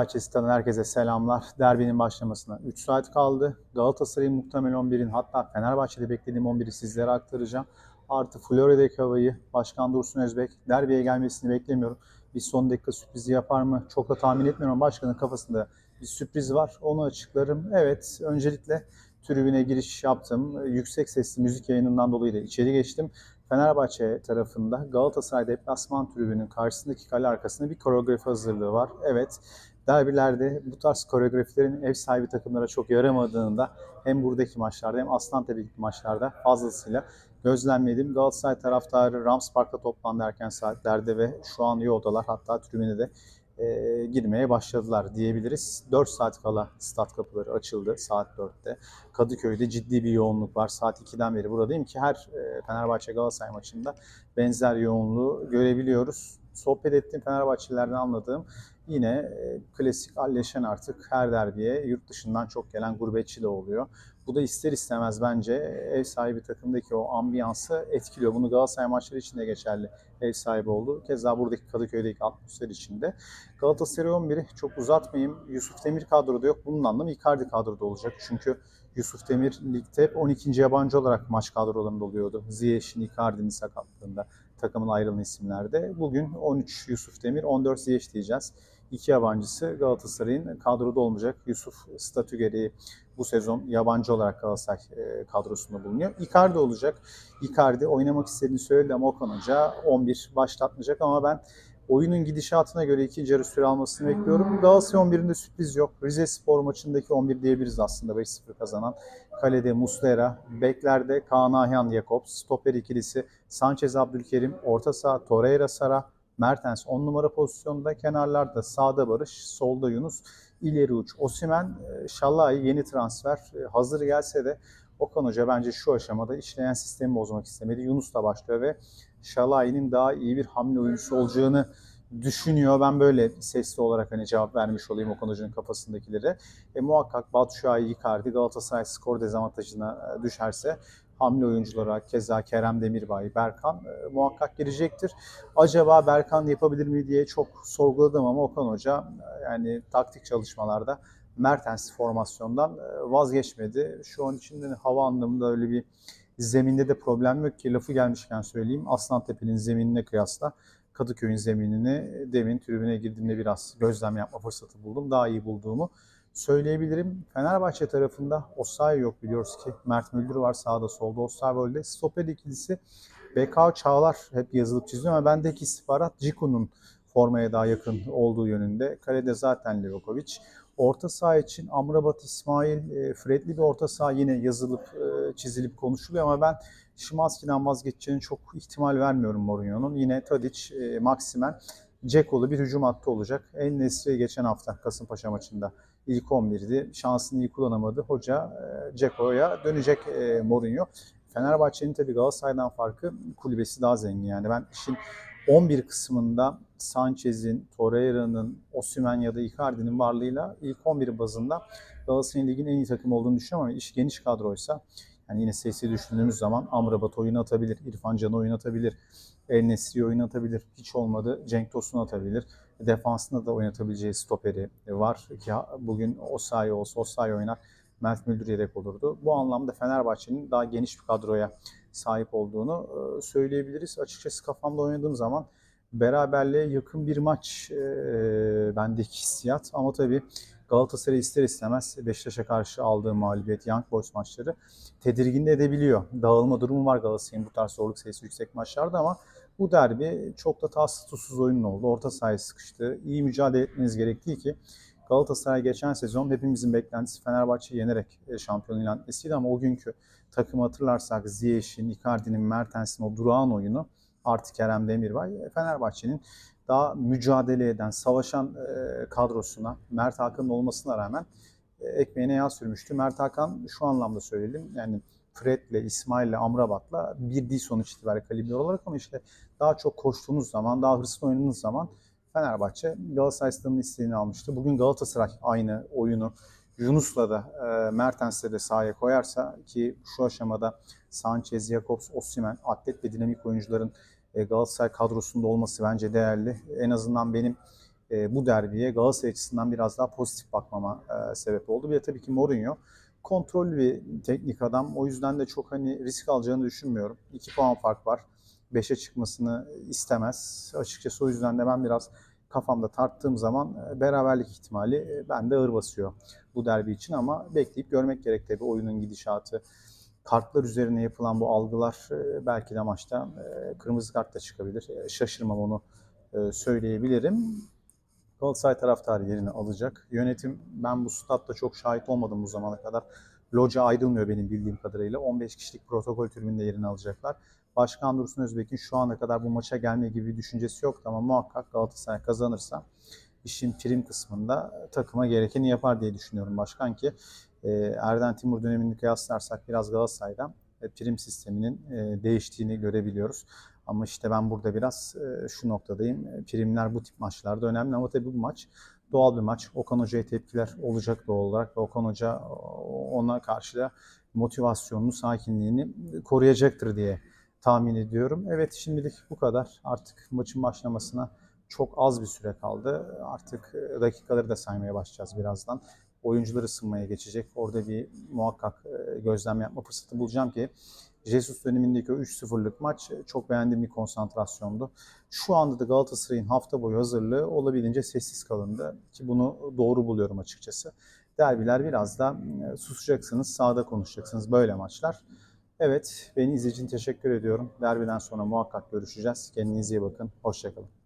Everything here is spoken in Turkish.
Bahçesi'nden herkese selamlar. Derbinin başlamasına 3 saat kaldı. Galatasaray'ın muhtemel 11'in hatta Fenerbahçe'de beklediğim 11'i sizlere aktaracağım. Artı Florya'daki havayı Başkan Dursun Özbek derbiye gelmesini beklemiyorum. Bir son dakika sürprizi yapar mı? Çok da tahmin etmiyorum. ama Başkanın kafasında bir sürpriz var. Onu açıklarım. Evet, öncelikle tribüne giriş yaptım. Yüksek sesli müzik yayınından dolayı da içeri geçtim. Fenerbahçe tarafında Galatasaray deplasman tribünün karşısındaki kale arkasında bir koreografi hazırlığı var. Evet, derbilerde bu tarz koreografilerin ev sahibi takımlara çok yaramadığını da hem buradaki maçlarda hem Aslantepe'deki maçlarda fazlasıyla gözlemledim. Galatasaray taraftarı Rams Park'ta toplandı erken saatlerde ve şu an yoldalar. Hatta tribüne de e, girmeye başladılar diyebiliriz. 4 saat kala stat kapıları açıldı saat 4'te. Kadıköy'de ciddi bir yoğunluk var. Saat 2'den beri buradayım ki her e, Fenerbahçe Galatasaray maçında benzer yoğunluğu görebiliyoruz. Sohbet ettiğim Fenerbahçelilerden anladığım yine e, klasik alleşen artık her derbiye yurt dışından çok gelen gurbetçi de oluyor. Bu da ister istemez bence ev sahibi takımdaki o ambiyansı etkiliyor. Bunu Galatasaray maçları için de geçerli ev sahibi oldu. Keza buradaki Kadıköy'deki atmosfer içinde. Galatasaray 11'i çok uzatmayayım. Yusuf Demir kadroda yok. Bunun anlamı Icardi kadroda olacak. Çünkü Yusuf Demir ligde hep 12. yabancı olarak maç kadrolarında oluyordu. Ziyech'in, Icardi'nin sakatlığında takımın ayrılan isimlerde. Bugün 13 Yusuf Demir, 14 Ziyech diyeceğiz. İki yabancısı Galatasaray'ın kadroda olmayacak. Yusuf statü gereği bu sezon yabancı olarak Galatasaray e, kadrosunda bulunuyor. Icardi olacak. Icardi oynamak istediğini söyledi ama Okan Hoca 11 başlatmayacak ama ben oyunun gidişatına göre ikinci yarı süre almasını bekliyorum. Galatasaray 11'inde sürpriz yok. Rize Spor maçındaki 11 diyebiliriz aslında 5-0 kazanan. Kalede Muslera, beklerde Kaan Ayhan Jakobs, stoper ikilisi Sanchez Abdülkerim, orta saha Torreira Sara, Mertens 10 numara pozisyonda, kenarlarda sağda Barış, solda Yunus, ileri uç Osimen, Şallay yeni transfer e, hazır gelse de Okan Hoca bence şu aşamada işleyen sistemi bozmak istemedi. Yunus da başlıyor ve Şalay'ın daha iyi bir hamle oyuncusu olacağını düşünüyor. Ben böyle sesli olarak hani cevap vermiş olayım Okan Hoca'nın kafasındakileri. E, muhakkak Batu Şahin, Icardi Galatasaray skor dezavantajına e, düşerse hamle oyunculara keza Kerem Demirbay, Berkan e, muhakkak girecektir. Acaba Berkan yapabilir mi diye çok sorguladım ama Okan Hoca e, yani taktik çalışmalarda Mertens formasyondan e, vazgeçmedi. Şu an için de hava anlamında öyle bir zeminde de problem yok ki lafı gelmişken söyleyeyim. Aslantepe'nin zeminine kıyasla Kadıköy'ün zeminini demin tribüne girdiğimde biraz gözlem yapma fırsatı buldum. Daha iyi bulduğumu söyleyebilirim. Fenerbahçe tarafında Osayi yok biliyoruz ki. Mert Müldür var sağda solda Osayi'de. Stoper ikilisi BK Çağlar hep yazılıp çiziyor ama bendeki istihbarat Ciku'nun formaya daha yakın olduğu yönünde. Kalede zaten Livakovic. Orta saha için Amrabat İsmail, e, Fredli bir orta saha yine yazılıp e, çizilip konuşuluyor ama ben Şimanski'den vazgeçeceğini çok ihtimal vermiyorum Mourinho'nun. Yine Tadic, e, Ceko'lu bir hücum hattı olacak. En Nesri geçen hafta Kasımpaşa maçında ilk 11'di. Şansını iyi kullanamadı. Hoca Ceko'ya dönecek Mourinho. Fenerbahçe'nin tabii Galatasaray'dan farkı kulübesi daha zengin. Yani ben işin 11 kısmında Sanchez'in, Torreira'nın, Osimhen ya da Icardi'nin varlığıyla ilk 11 bazında Galatasaray'ın ligin en iyi takım olduğunu düşünüyorum ama iş geniş kadroysa yani yine sesi düşündüğümüz zaman Amrabat oyun atabilir, İrfan Can oyun El Nesri oyun atabilir, hiç olmadı Cenk Tosun atabilir. Defansında da oynatabileceği stoperi var ki bugün Osayi olsa Osayi oynar. Mert Müldür yedek olurdu. Bu anlamda Fenerbahçe'nin daha geniş bir kadroya sahip olduğunu söyleyebiliriz. Açıkçası kafamda oynadığım zaman beraberliğe yakın bir maç bendeki hissiyat. Ama tabii Galatasaray ister istemez Beşiktaş'a karşı aldığı mağlubiyet, Young Boys maçları tedirgin de edebiliyor. Dağılma durumu var Galatasaray'ın bu tarz zorluk sayısı yüksek maçlarda ama bu derbi çok da tatsız tuzsuz oyun oldu. Orta sahaya sıkıştı. İyi mücadele etmeniz gerektiği ki Galatasaray geçen sezon hepimizin beklentisi Fenerbahçe'yi yenerek e, şampiyon ilan etmesiydi ama o günkü takımı hatırlarsak Ziyech'in, Icardi'nin, Mertens'in o durağan oyunu artık Kerem Demirbay e, Fenerbahçe'nin daha mücadele eden, savaşan e, kadrosuna Mert Hakan'ın olmasına rağmen ekmeğine yağ sürmüştü. Mert Hakan şu anlamda söyleyelim yani Fred'le, İsmail'le, Amrabat'la bir değil sonuç itibariyle kalibre olarak ama işte daha çok koştuğunuz zaman, daha hırslı oynadığınız zaman Fenerbahçe Galatasaray stadının istediğini almıştı. Bugün Galatasaray aynı oyunu Yunus'la da e, Mertens'le de sahaya koyarsa ki şu aşamada Sanchez, Jakobs, Osimhen atlet ve dinamik oyuncuların e, Galatasaray kadrosunda olması bence değerli. En azından benim e, bu derbiye Galatasaray açısından biraz daha pozitif bakmama e, sebep oldu. Bir de tabii ki Mourinho kontrollü bir teknik adam. O yüzden de çok hani risk alacağını düşünmüyorum. 2 puan fark var. 5'e çıkmasını istemez. Açıkçası o yüzden de ben biraz kafamda tarttığım zaman e, beraberlik ihtimali e, bende ağır basıyor bu derbi için ama bekleyip görmek gerek tabii oyunun gidişatı. Kartlar üzerine yapılan bu algılar e, belki de maçta kırmızı kart da çıkabilir. Şaşırmam onu söyleyebilirim. Galatasaray taraftarı yerini alacak. Yönetim ben bu statta çok şahit olmadım bu zamana kadar. Loca ayrılmıyor benim bildiğim kadarıyla. 15 kişilik protokol tribünde yerini alacaklar. Başkan Dursun Özbek'in şu ana kadar bu maça gelme gibi bir düşüncesi yoktu ama muhakkak Galatasaray kazanırsa işin prim kısmında takıma gerekeni yapar diye düşünüyorum başkan ki e, Erden Timur dönemini kıyaslarsak biraz Galatasaray'da e, prim sisteminin e, değiştiğini görebiliyoruz. Ama işte ben burada biraz şu noktadayım. Primler bu tip maçlarda önemli ama tabii bu maç doğal bir maç. Okan Hoca'ya tepkiler olacak doğal olarak ve Okan Hoca ona karşı da motivasyonunu, sakinliğini koruyacaktır diye tahmin ediyorum. Evet şimdilik bu kadar. Artık maçın başlamasına çok az bir süre kaldı. Artık e, dakikaları da saymaya başlayacağız birazdan. Oyuncular ısınmaya geçecek. Orada bir muhakkak e, gözlem yapma fırsatı bulacağım ki Jesus dönemindeki o 3-0'lık maç e, çok beğendiğim bir konsantrasyondu. Şu anda da Galatasaray'ın hafta boyu hazırlığı olabildiğince sessiz kalındı ki bunu doğru buluyorum açıkçası. Derbiler biraz da susacaksınız, sahada konuşacaksınız böyle maçlar. Evet, beni izlediğiniz teşekkür ediyorum. Derbiden sonra muhakkak görüşeceğiz. Kendinize iyi bakın. Hoşçakalın.